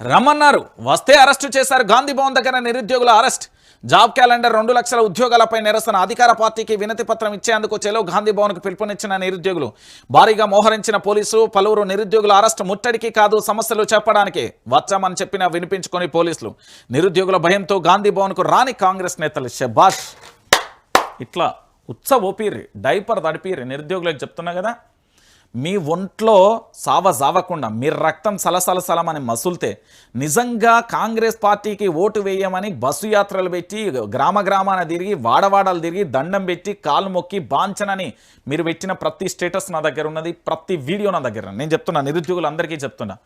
రమ్మన్నారు. వస్తే అరెస్టు చేశారు గాంధీ భవన్ దగ్గర నిరుద్యోగుల అరెస్ట్. జాబ్ క్యాలెండర్ రెండు లక్షల ఉద్యోగాలపై నిరసన అధికార పార్టీకి వినతి పత్రం ఇచ్చేందుకు చెలో గాంధీ భవన్కు పిలుపునిచ్చిన నిరుద్యోగులు. భారీగా మోహరించిన పోలీసు పలువురు నిరుద్యోగుల అరెస్ట్ ముట్టడికి కాదు సమస్యలు చెప్పడానికి వచ్చామని చెప్పిన వినిపించుకొని పోలీసులు. నిరుద్యోగుల భయంతో గాంధీ భవన్కు రాని కాంగ్రెస్ నేతలు షబాష్ ఇట్లా ఉత్స ఓపీరి డైపర్ తడిపీరి నిరుద్యోగులకు చెప్తున్నా కదా మీ ఒంట్లో సావ జావకుండా మీరు రక్తం సలసలసలమని మసుల్తే నిజంగా కాంగ్రెస్ పార్టీకి ఓటు వేయమని బస్సు యాత్రలు పెట్టి గ్రామ గ్రామాన తిరిగి వాడవాడలు తిరిగి దండం పెట్టి కాలు మొక్కి బాంచనని మీరు పెట్టిన ప్రతి స్టేటస్ నా దగ్గర ఉన్నది ప్రతి వీడియో నా దగ్గర నేను చెప్తున్నా నిరుద్యోగులందరికీ చెప్తున్నా.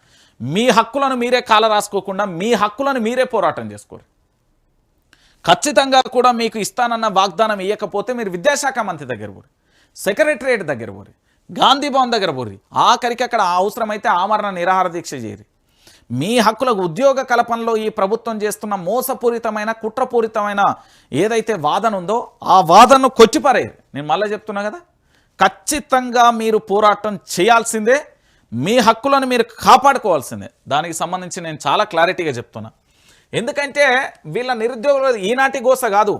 మీ హక్కులను మీరే కాల రాసుకోకుండా మీ హక్కులను మీరే పోరాటం చేసుకోరు. ఖచ్చితంగా కూడా మీకు ఇస్తానన్న వాగ్దానం ఇవ్వకపోతే మీరు విద్యాశాఖ మంత్రి దగ్గర పోరు సెక్రటరియట్ దగ్గర పోరు. గాంధీ భవన్ దగ్గర పోర్రి. ఆఖరికి అక్కడ అవసరమైతే ఆమరణ నిరాహార దీక్ష చేయరు మీ హక్కులకు ఉద్యోగ కల్పనలో ఈ ప్రభుత్వం చేస్తున్న మోసపూరితమైన కుట్రపూరితమైన ఏదైతే వాదన ఉందో ఆ వాదనను కొట్టిపారేరు నేను మళ్ళీ చెప్తున్నా కదా ఖచ్చితంగా మీరు పోరాటం చేయాల్సిందే మీ హక్కులను మీరు కాపాడుకోవాల్సిందే. దానికి సంబంధించి నేను చాలా క్లారిటీగా చెప్తున్నా. ఎందుకంటే వీళ్ళ నిరుద్యోగులు ఈనాటి గోస కాదు.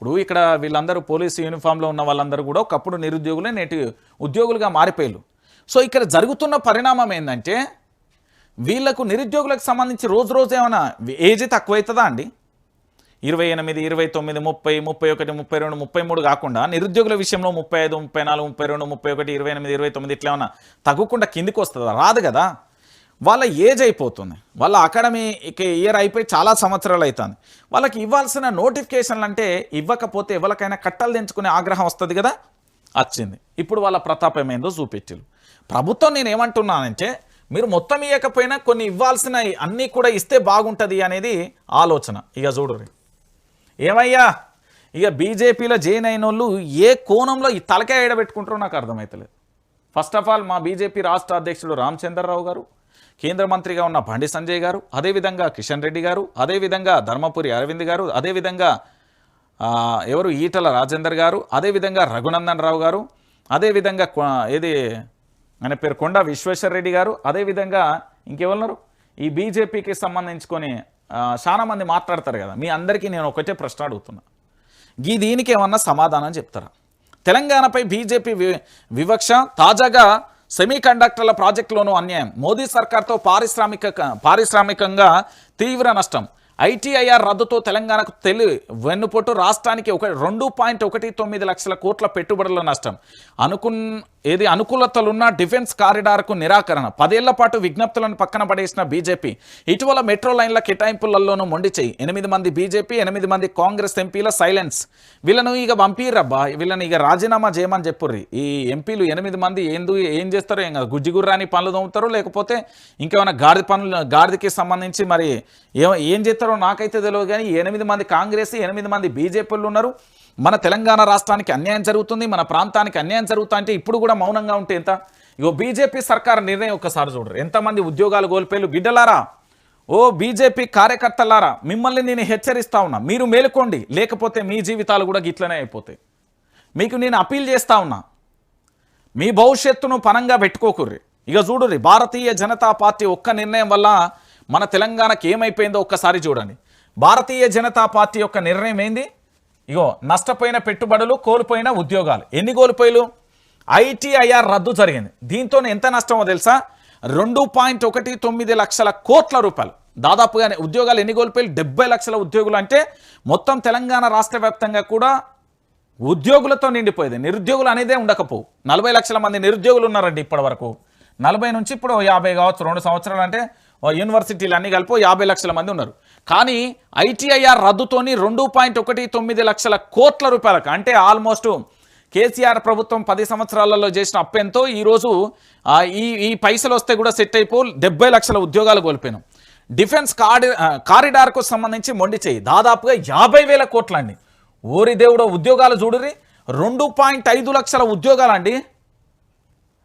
ఇప్పుడు ఇక్కడ వీళ్ళందరూ పోలీసు యూనిఫామ్లో ఉన్న వాళ్ళందరూ కూడా ఒకప్పుడు నిరుద్యోగులే నేటి ఉద్యోగులుగా మారిపోయారు. సో ఇక్కడ జరుగుతున్న పరిణామం ఏంటంటే వీళ్ళకు నిరుద్యోగులకు సంబంధించి రోజు రోజు ఏమైనా ఏజ్ తక్కువవుతుందా అండి? ఇరవై ఎనిమిది ఇరవై తొమ్మిది ముప్పై ముప్పై ఒకటి ముప్పై రెండు ముప్పై మూడు కాకుండా నిరుద్యోగుల విషయంలో ముప్పై ఐదు ముప్పై నాలుగు ముప్పై రెండు ముప్పై ఒకటి ఇరవై ఎనిమిది ఇరవై తొమ్మిది ఇట్లా ఏమైనా తగ్గకుండా కిందికి వస్తుందా? రాదు కదా. వాళ్ళ ఏజ్ అయిపోతుంది. వాళ్ళ అకాడమీ ఇయర్ అయిపోయి చాలా సంవత్సరాలు అవుతుంది వాళ్ళకి ఇవ్వాల్సిన నోటిఫికేషన్లు అంటే ఇవ్వకపోతే ఎవరికైనా కట్టలు తెంచుకునే ఆగ్రహం వస్తుంది కదా? వచ్చింది. ఇప్పుడు వాళ్ళ ప్రతాపం ఏందో ప్రభుత్వం నేను ఏమంటున్నానంటే మీరు మొత్తం ఇవ్వకపోయినా కొన్ని ఇవ్వాల్సిన అన్నీ కూడా ఇస్తే బాగుంటుంది అనేది ఆలోచన. ఇక చూడరు ఏమయ్యా? ఇక బీజేపీలో జైన్ అయిన వాళ్ళు ఏ కోణంలో ఈ తలకాయ ఎడబెట్టుకుంటారో నాకు అర్థమవుతలేదు ఫస్ట్ ఆఫ్ ఆల్ మా బీజేపీ రాష్ట్ర అధ్యక్షుడు రామచంద్రరావు గారు కేంద్ర మంత్రిగా ఉన్న బండి సంజయ్ గారు అదేవిధంగా కిషన్ రెడ్డి గారు అదేవిధంగా ధర్మపురి అరవింద్ గారు అదేవిధంగా ఎవరు ఈటల రాజేందర్ గారు అదేవిధంగా రఘునందన్ రావు గారు అదేవిధంగా ఏది ఆయన పేరు కొండ విశ్వేశ్వర రెడ్డి గారు అదేవిధంగా ఇంకెవరున్నారు? ఈ బీజేపీకి సంబంధించుకొని చాలామంది చాలా మంది మాట్లాడతారు కదా. మీ అందరికీ నేను ఒకటే ప్రశ్న అడుగుతున్నా. ఈ దీనికి ఏమన్నా సమాధానం చెప్తారా? తెలంగాణపై బీజేపీ వి వివక్ష తాజాగా సెమీ కండక్టర్ల ప్రాజెక్టులోనూ అన్యాయం. మోదీ సర్కార్తో పారిశ్రామిక పారిశ్రామికంగా తీవ్ర నష్టం. ఐటీఐఆర్ రద్దుతో తెలంగాణకు తెలి వెన్నుపోటు. రాష్ట్రానికి ఒక రెండు పాయింట్ ఒకటి తొమ్మిది లక్షల కోట్ల పెట్టుబడుల నష్టం. అనుకున్న ఏది అనుకూలతలున్న డిఫెన్స్ కారిడార్కు నిరాకరణ. పదేళ్ళ పాటు విజ్ఞప్తులను పక్కన పడేసిన బీజేపీ ఇటీవల మెట్రో లైన్ల కేటాయింపులలోనూ మొండి చేయి. ఎనిమిది మంది బీజేపీ ఎనిమిది మంది కాంగ్రెస్ ఎంపీల సైలెన్స్. వీళ్ళను ఇక పంపిరబ్బా వీళ్ళని ఇక రాజీనామా చేయమని చెప్పుర్రి. ఈ ఎంపీలు ఎనిమిది మంది ఏందు ఏం చేస్తారో ఏం గుజ్జిగుర్రాని పనులు తోముతారో లేకపోతే ఇంకేమైనా గాడిద పనులు గాడిదకి సంబంధించి మరి ఏం ఏం చేస్తారో నాకైతే తెలియదు కానీ ఎనిమిది మంది కాంగ్రెస్ ఎనిమిది మంది బీజేపీలు ఉన్నారు. మన తెలంగాణ రాష్ట్రానికి అన్యాయం జరుగుతుంది మన ప్రాంతానికి అన్యాయం జరుగుతా అంటే ఇప్పుడు కూడా మౌనంగా ఉంటే ఎంత? ఇగో బీజేపీ సర్కార్ నిర్ణయం ఒక్కసారి చూడరు. ఎంతమంది ఉద్యోగాలు కోల్పోయారు బిడ్డలారా? ఓ బీజేపీ కార్యకర్తలారా మిమ్మల్ని నేను హెచ్చరిస్తా ఉన్నా. మీరు మేలుకోండి. లేకపోతే మీ జీవితాలు కూడా గిట్లనే అయిపోతాయి. మీకు నేను అపీల్ చేస్తా ఉన్నా. మీ భవిష్యత్తును పనంగా పెట్టుకోకుర్రి. ఇక చూడుర్రి భారతీయ జనతా పార్టీ ఒక్క నిర్ణయం వల్ల మన తెలంగాణకి ఏమైపోయిందో ఒక్కసారి చూడండి. భారతీయ జనతా పార్టీ యొక్క నిర్ణయం ఏంది? ఇగో నష్టపోయిన పెట్టుబడులు కోల్పోయిన ఉద్యోగాలు. ఎన్ని కోల్పోయాలు? ఐటీఐఆర్ రద్దు జరిగింది. దీంతో ఎంత నష్టమో తెలుసా? రెండు పాయింట్ ఒకటి తొమ్మిది లక్షల కోట్ల రూపాయలు. దాదాపుగా ఉద్యోగాలు ఎన్ని కోల్పోయాలు? డెబ్బై లక్షల ఉద్యోగులు అంటే మొత్తం తెలంగాణ రాష్ట్ర వ్యాప్తంగా కూడా ఉద్యోగులతో నిండిపోయేది. నిరుద్యోగులు అనేదే ఉండకపోవు నలభై లక్షల మంది నిరుద్యోగులు ఉన్నారండి ఇప్పటి వరకు నలభై నుంచి ఇప్పుడు ఓ యాభై కావచ్చు రెండు సంవత్సరాలు అంటే యూనివర్సిటీలు అన్ని కలిపి యాభై లక్షల మంది ఉన్నారు. కానీ ఐటీఐఆర్ రద్దుతోని రెండు పాయింట్ ఒకటి తొమ్మిది లక్షల కోట్ల రూపాయలకు అంటే ఆల్మోస్ట్ కేసీఆర్ ప్రభుత్వం పది సంవత్సరాలలో చేసిన అప్పెంతో ఈరోజు ఈ ఈ పైసలు వస్తే కూడా సెట్ అయిపో డెబ్బై లక్షల ఉద్యోగాలు కోల్పోయినాం. డిఫెన్స్ కారి కారిడార్కు సంబంధించి మొండి చేయి. దాదాపుగా యాభై వేల కోట్లండి. ఓరి దేవుడు ఉద్యోగాలు చూడురి రెండు పాయింట్ ఐదు లక్షల ఉద్యోగాలండి.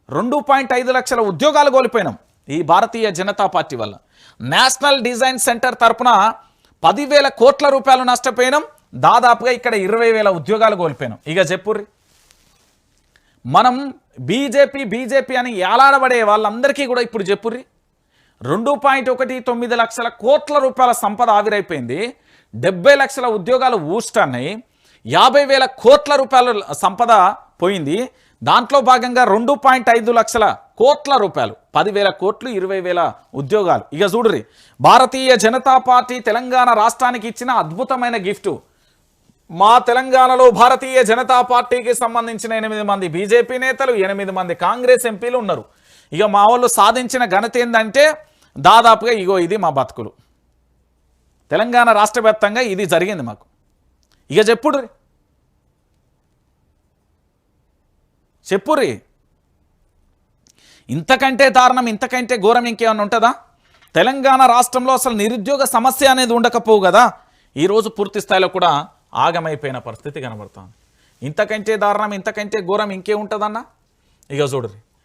రెండు పాయింట్ ఐదు లక్షల ఉద్యోగాలు కోల్పోయినాం. ఈ భారతీయ జనతా పార్టీ వల్ల. నేషనల్ డిజైన్ సెంటర్ తరపున పదివేల కోట్ల రూపాయలు నష్టపోయినాం. దాదాపుగా ఇక్కడ ఇరవై వేల ఉద్యోగాలు కోల్పోయినాం. ఇక చెప్పుర్రి. మనం బీజేపీ బీజేపీ అని ఏలాడబడే వాళ్ళందరికీ కూడా ఇప్పుడు చెప్పుర్రి. రెండు పాయింట్ ఒకటి తొమ్మిది లక్షల కోట్ల రూపాయల సంపద ఆవిరైపోయింది. డెబ్బై లక్షల ఉద్యోగాలు ఊస్టన్నాయి యాభై వేల కోట్ల రూపాయల సంపద పోయింది. దాంట్లో భాగంగా రెండు పాయింట్ ఐదు లక్షల కోట్ల రూపాయలు పదివేల కోట్లు ఇరవై వేల ఉద్యోగాలు. ఇక చూడురి భారతీయ జనతా పార్టీ తెలంగాణ రాష్ట్రానికి ఇచ్చిన అద్భుతమైన గిఫ్ట్. మా తెలంగాణలో భారతీయ జనతా పార్టీకి సంబంధించిన ఎనిమిది మంది బీజేపీ నేతలు ఎనిమిది మంది కాంగ్రెస్ ఎంపీలు ఉన్నారు. ఇక మా వాళ్ళు సాధించిన ఘనత ఏంటంటే దాదాపుగా ఇగో ఇది మా బతుకులు. తెలంగాణ రాష్ట్రవ్యాప్తంగా ఇది జరిగింది మాకు. ఇక చెప్పుడు చెప్పురి. ఇంతకంటే దారుణం ఇంతకంటే ఘోరం ఇంకేమైనా ఉంటుందా? తెలంగాణ రాష్ట్రంలో అసలు నిరుద్యోగ సమస్య అనేది ఉండకపోవు కదా? ఈరోజు పూర్తి స్థాయిలో కూడా ఆగమైపోయిన పరిస్థితి కనబడుతుంది. ఇంతకంటే దారుణం ఇంతకంటే ఘోరం ఇంకే ఉంటుందన్నా? ఇక చూడరి